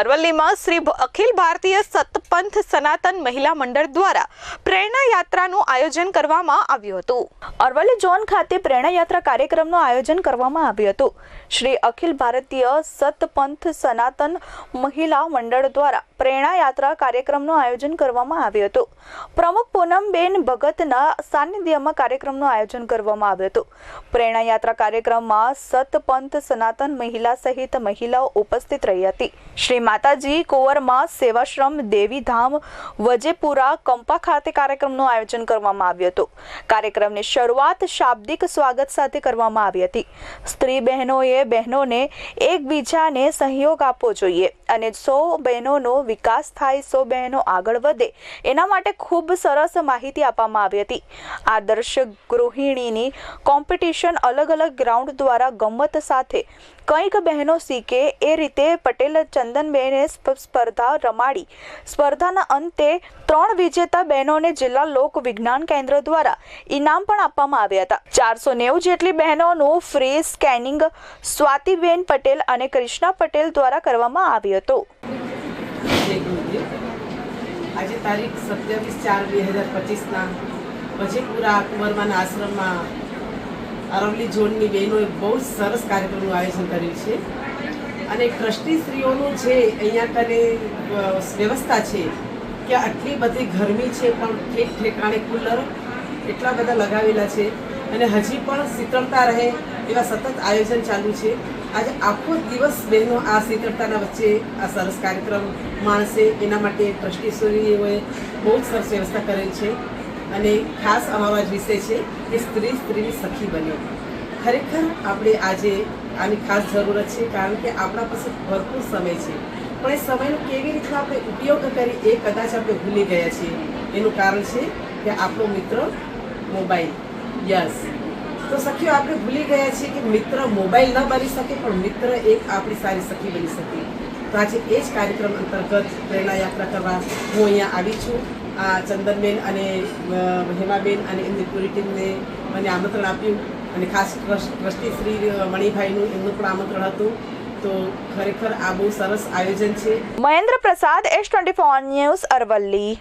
અરવલ્લીમાં શ્રી અખિલ ભારતીય સતપંથ સનાતન મહિલા મંડળ દ્વારા પ્રેરણા યાત્રાનું આયોજન કરવામાં આવ્યું હતું. અરવલ્લી ઝોન ખાતે પ્રેરણા યાત્રા કાર્યક્રમનું આયોજન કરવામાં આવ્યું હતું. શ્રી અખિલ ભારતીય સતપંથ સનાતન મહિલા મંડળ દ્વારા પ્રેરણા યાત્રા કાર્યક્રમનું આયોજન કરવામાં આવ્યું હતું. પ્રમુખ પૂનમબેન ભગતના સાનિધ્યમાં કાર્યક્રમનું આયોજન કરવામાં આવ્યું હતું. પ્રેરણા યાત્રા કાર્યક્રમમાં સતપંથ સનાતન મહિલા સહિત મહિલાઓ ઉપસ્થિત રહી હતી. શ્રી માતાજી કુંવરમાં સેવાશ્રમ દેવીધામ વજેપુરા કંપા ખાતે કાર્યક્રમનું આયોજન કરવામાં આવ્યું હતું. કાર્યક્રમની શરૂઆત શાબ્દિક સ્વાગત સાથે કરવામાં આવી હતી. સ્ત્રી બહેનોએ બહેનોને એકબીજાને સહયોગ આપવો જોઈએ. અને સો બહેનોનો વિકાસ થાય, સો બહેનો આગળ વધે, એના માટે ખૂબ સરસ માહિતી આપવામાં આવી હતી. આદર્શ ગૃહિણીની કોમ્પિટિશન અલગ અલગ ગ્રાઉન્ડ દ્વારા ગમત સાથે કંઈક બહેનો શીખે, એ રીતે પટેલ ચંદનબહેને સ્પર્ધા રમાડી. સ્પર્ધાના અંતે ત્રણ વિજેતા બહેનોને જિલ્લા લોક વિજ્ઞાન કેન્દ્ર દ્વારા ઇનામ પણ આપવામાં આવ્યા હતા. ચારસો નેવું જેટલી બહેનોનું ફ્રી સ્કેનિંગ સ્વાતિબેન પટેલ અને કૃષ્ણા પટેલ દ્વારા કરવામાં આવ્યું હતું આજે તારીખ સત્યાવીસ ચાર બે હજાર પચીસના પછીપુરા કુંવરમાના આશ્રમમાં અરવલ્લી ઝોનની બહેનોએ બહુ જ સરસ કાર્યક્રમનું આયોજન કર્યું છે. અને ટ્રસ્ટી સ્ત્રીઓનું જે અહીંયા કને વ્યવસ્થા છે કે આટલી બધી ગરમી છે, પણ ઠેક ઠેકાણે કુલર એટલા બધા લગાવેલા છે અને હજી પણ શીતળતા રહે એવા સતત આયોજન ચાલુ છે. આજે આખો દિવસ બહેનો આ શીતળતાના વચ્ચે આ સરસ કાર્યક્રમ માણસે એના માટે ટ્રસ્ટીશ્વરીઓએ બહુ જ સરસ વ્યવસ્થા કરેલ છે. અને ખાસ અમારો જ વિષય છે કે સ્ત્રી સ્ત્રીની સખી બને. ખરેખર આપણે આજે આની ખાસ જરૂરત છે કારણ કે આપણા પાસે ભરપૂર સમય છે. પણ એ સમયનો કેવી રીતના આપણે ઉપયોગ કરી એ કદાચ આપણે ભૂલી ગયા છીએ. એનું કારણ છે કે આપણો મિત્ર મોબાઈલ. યસ. તો સખીઓ, આપણે ભૂલી ગયા છીએ કે મિત્ર મોબાઈલ ન બની શકે, પણ મિત્ર એક આપણી સારી સખી બની શકે. તો આજે એ જ કાર્યક્રમ અંતર્ગત પ્રેરણા યાત્રા કરવા હું અહીંયા આવી છું. આ ચંદનબેન અને હેમાબેન અને એમની પૂરી ટીમને મને આમંત્રણ આપ્યું. અને ખાસ ટ્રસ્ટ શ્રી મણિભાઈનું એમનું પણ આમંત્રણ હતું. તો ખરેખર આ બહુ સરસ આયોજન છે. Mahendra Prasad, S twenty four news Aravalli.